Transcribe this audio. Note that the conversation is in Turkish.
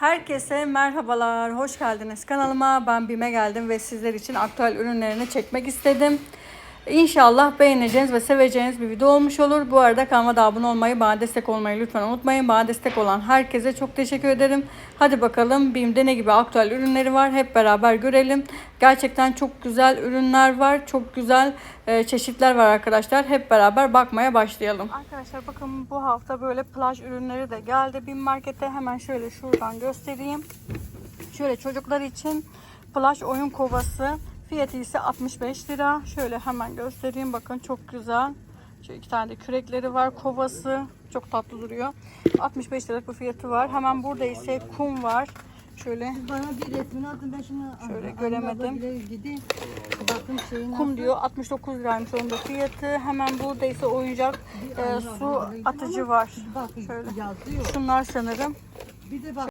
Herkese merhabalar, hoş geldiniz kanalıma. Ben Bime geldim ve sizler için aktüel ürünlerini çekmek istedim. İnşallah beğeneceğiniz ve seveceğiniz bir video olmuş olur. Bu arada kanalıma abone olmayı, bana destek olmayı lütfen unutmayın. Bana destek olan herkese çok teşekkür ederim. Hadi bakalım BİM'de ne gibi aktüel ürünleri var hep beraber görelim. Gerçekten çok güzel ürünler var. Çok güzel e, çeşitler var arkadaşlar. Hep beraber bakmaya başlayalım. Arkadaşlar bakın bu hafta böyle plaj ürünleri de geldi BİM markete. Hemen şöyle şuradan göstereyim. Şöyle çocuklar için plaj oyun kovası. Fiyatı ise 65 lira. Şöyle hemen göstereyim. Bakın çok güzel. Şöyle iki tane de kürekleri var. Kovası. Çok tatlı duruyor. 65 liralık bir fiyatı var. Hemen burada ise kum var. Şöyle Bana bir resmini atın ben şunu Şöyle Anne, göremedim. abla bile Gidi. Bakın şeyin kum diyor. 69 liraymış onun da fiyatı. Hemen burada ise oyuncak e, su atıcı var. Bak Şöyle. yazıyor. Şunlar sanırım. Bir de bak